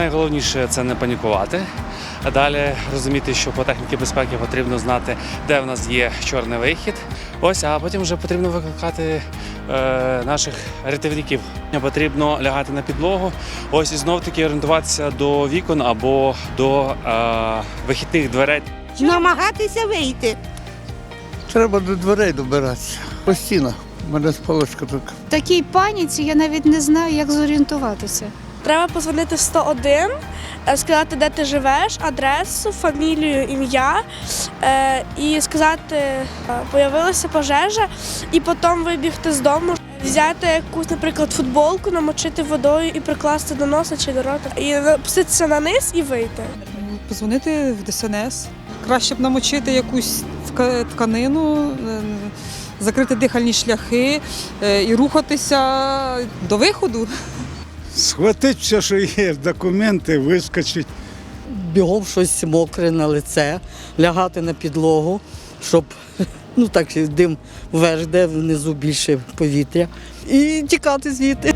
Найголовніше це не панікувати. А далі розуміти, що по техніці безпеки потрібно знати, де в нас є чорний вихід. Ось, а потім вже потрібно викликати е, наших рятівників. Потрібно лягати на підлогу. Ось і знов таки орієнтуватися до вікон або до е, вихідних дверей. намагатися вийти. Треба до дверей добиратися. Постійно. У мене спалочка така. В такій паніці я навіть не знаю, як зорієнтуватися. Треба позвонити в 101, е, сказати, де ти живеш, адресу, фамілію, ім'я е, і сказати, е, появилася пожежа, і потім вибігти з дому, взяти якусь, наприклад, футболку, намочити водою і прикласти до носа чи до рота, і опуститися на низ і вийти. Позвонити в ДСНС. Краще б намочити якусь тканину, закрити дихальні шляхи і рухатися до виходу. Схватить все, що є, документи, вискочить. Бігом щось мокре на лице, лягати на підлогу, щоб ну так дим вверх, де внизу більше повітря, і тікати звідти.